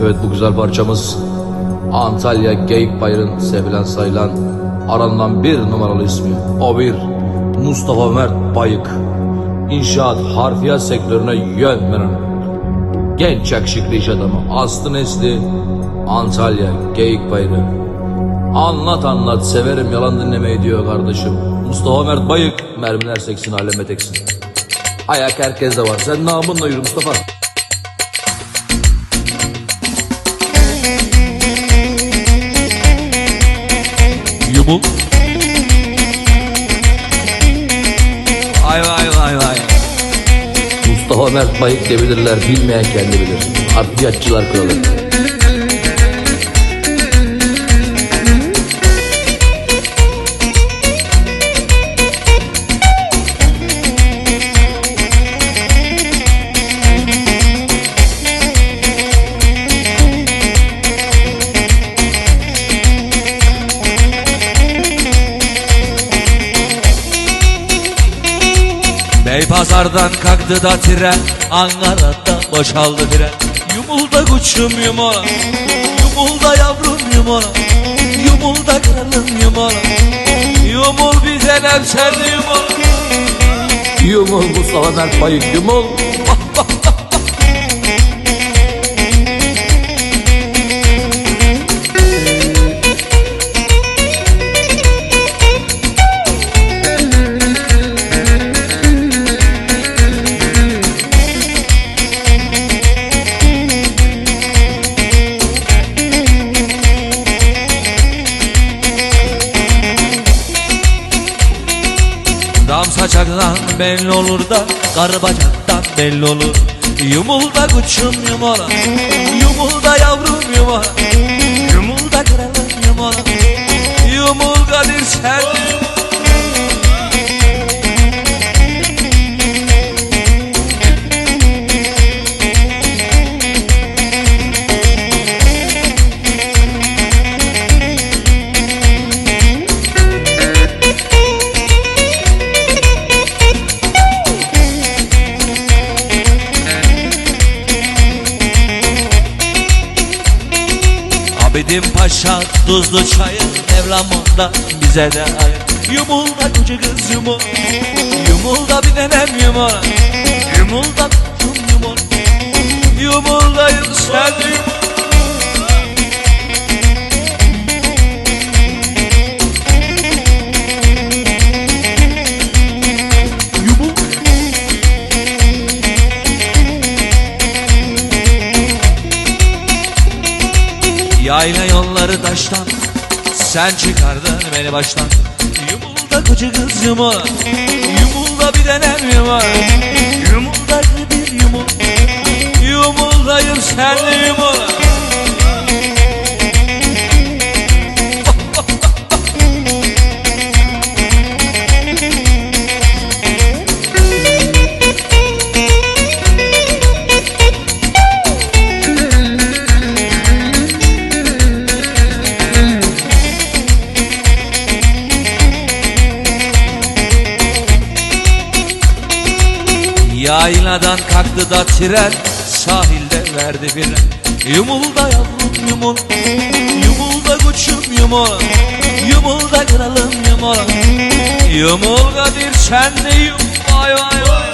Evet bu güzel parçamız Antalya Geyik Bayır'ın sevilen sayılan aranılan bir numaralı ismi. O bir Mustafa Mert Bayık. İnşaat harfiyat sektörüne yön veren genç yakışıklı iş adamı. Aslı Nesli Antalya Geyik Bayırı. Anlat anlat severim yalan dinlemeyi diyor kardeşim. Mustafa Mert Bayık mermiler seksin aleme teksin. Ayak herkeste var. Sen namınla yürü Mustafa. Yumul. Vay vay vay vay. Mustafa Mert Bayık diyebilirler. Bilmeyen kendi bilir. Harfiyatçılar kralı. Beypazar'dan kalktı da tren Ankara'da boşaldı tren Yumulda koçum yumala Yumulda yavrum yumala Yumulda kralım yumala Yumul bize nevşerdi yumala Yumul. Mustafa Mert Bayık yumul. Saçaktan belli olur da Kar bacaktan belli olur. Yumulda koçum yumala Yumulda yavrum yumala Abidim Paşa tuzlu çayı Evlamında bize de ayır Yumulda koca kız yumul Yumulda bir nenem yumul Yumulda kuzum yumul Yumulda yükseldi Yayla yolları taştan Sen çıkardın beni baştan. Yumulda koca kız yumul Yumulda bir denem yumul Yayladan kalktı da tren Sahilde verdi fren Yumulda yavrum yumul. Yumulda koçum yumul. Yumulda kralım yumul. Yumul Kadir sen yum Vay vay vay